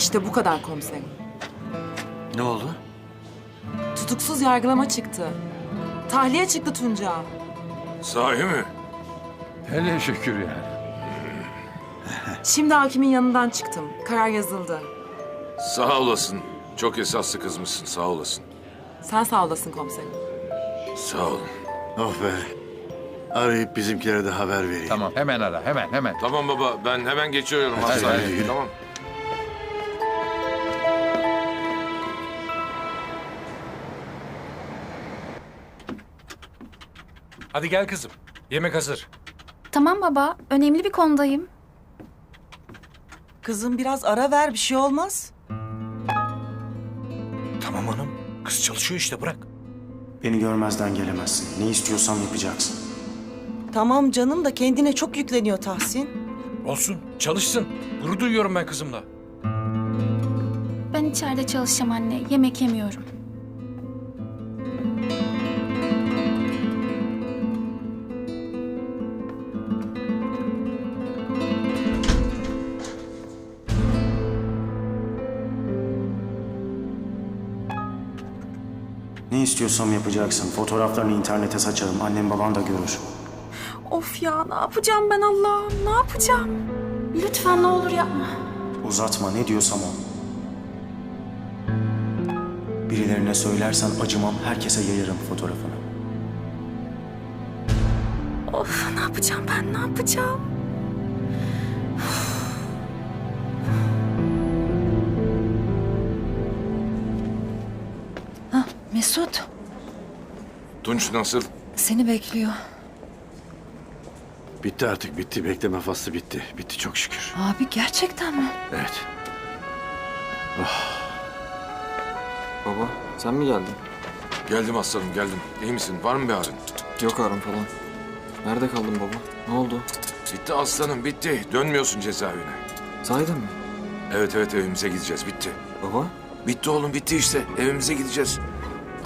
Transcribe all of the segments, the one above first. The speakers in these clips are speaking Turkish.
İşte bu kadar komiserim. Ne oldu? Tutuksuz yargılama çıktı. Tahliye çıktı Tunca. Sahi mi? Hele şükür yani. Şimdi hakimin yanından çıktım. Karar yazıldı. Sağ olasın. Çok esaslı kızmışsın. Sağ olasın. Sen sağ olasın komiserim. Sağ olun. Oh be. Arayıp bizimkilere de haber vereyim. Tamam hemen ara hemen hemen. Tamam baba ben hemen geçiyorum Hadi, hastaneye. Tamam. Hadi gel kızım. Yemek hazır. Tamam baba, önemli bir konudayım. Kızım biraz ara ver bir şey olmaz. Tamam hanım. Kız çalışıyor işte bırak. Beni görmezden gelemezsin. Ne istiyorsam yapacaksın. Tamam canım da kendine çok yükleniyor Tahsin. Olsun. Çalışsın. Gurur duyuyorum ben kızımla. Ben içeride çalışacağım anne, yemek yemiyorum. Ne istiyorsam yapacaksın. Fotoğraflarını internete saçarım. Annem baban da görür. Of ya, ne yapacağım ben Allah'ım, ne yapacağım? Lütfen ne olur yapma. Uzatma ne diyorsam o. Birilerine söylersen acımam. Herkese yayarım fotoğrafını. Of, ne yapacağım ben, ne yapacağım? Mesut, Tunç nasıl? seni bekliyor. Bitti artık bitti. Bekleme faslı bitti. Bitti çok şükür. Abi gerçekten mi? Evet. Baba sen mi geldin? Geldim aslanım geldim. İyi misin? Var mı bir ağrın? Yok ağrım falan. Nerede kaldın baba? Ne oldu? Bitti aslanım bitti. Dönmüyorsun cezaevine. Sahiden mi? Evet evet evimize gideceğiz. Bitti. Baba? Bitti oğlum bitti işte. Evimize gideceğiz.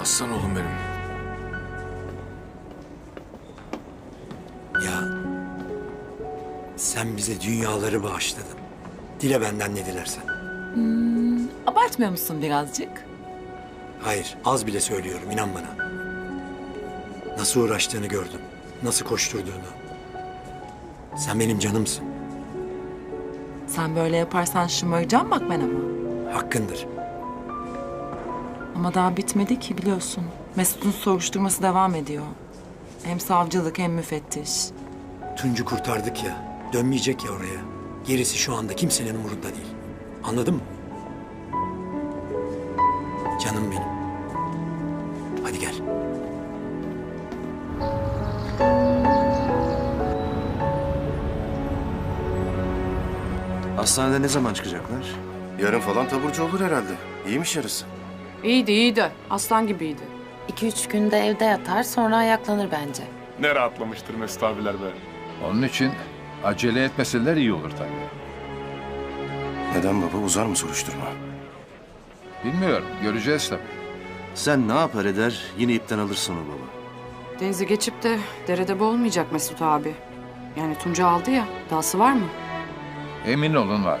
Aslan oğlum benim. Ya sen bize dünyaları bağışladın. Dile benden ne dilersen. Abartmıyor musun birazcık? Hayır az bile söylüyorum inan bana. Nasıl uğraştığını gördüm. Nasıl koşturduğunu. Sen benim canımsın. Sen böyle yaparsan şımaracağım bak ben ama. Hakkındır. Ama daha bitmedi ki biliyorsun. Mesut'un soruşturması devam ediyor. Hem savcılık hem müfettiş. Tuncu kurtardık ya. Dönmeyecek ya oraya. Gerisi şu anda kimsenin umurunda değil. Anladın mı? Canım benim. Hadi gel. Hastanede ne zaman çıkacaklar? Yarın falan taburcu olur herhalde. İyiymiş yarısı. İyiydi iyiydi. Aslan gibiydi. İki üç günde evde yatar sonra ayaklanır bence. Ne rahatlamıştır Mesut abiler be. Onun için acele etmeseler iyi olur tabii. Neden baba? Uzar mı soruşturma? Bilmiyorum göreceğiz tabii. Sen ne yapar eder yine ipten alırsın o baba. Denize geçip de derede boğulmayacak Mesut abi. Yani Tunca aldı ya. Dahası var mı? Emin olun var.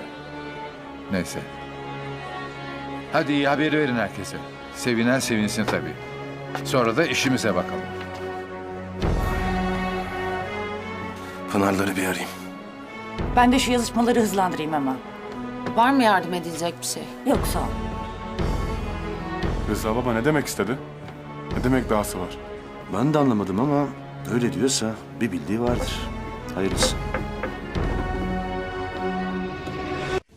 Neyse. Hadi iyi haberi verin herkese. Sevinen sevinsin tabii. Sonra da işimize bakalım. Pınarları bir arayayım. Ben de şu yazışmaları hızlandırayım hemen. Var mı yardım edilecek bir şey? Yok sağ ol. Rıza baba ne demek istedi? Ne demek dahası var? Ben de anlamadım ama öyle diyorsa bir bildiği vardır. Hayırlısı.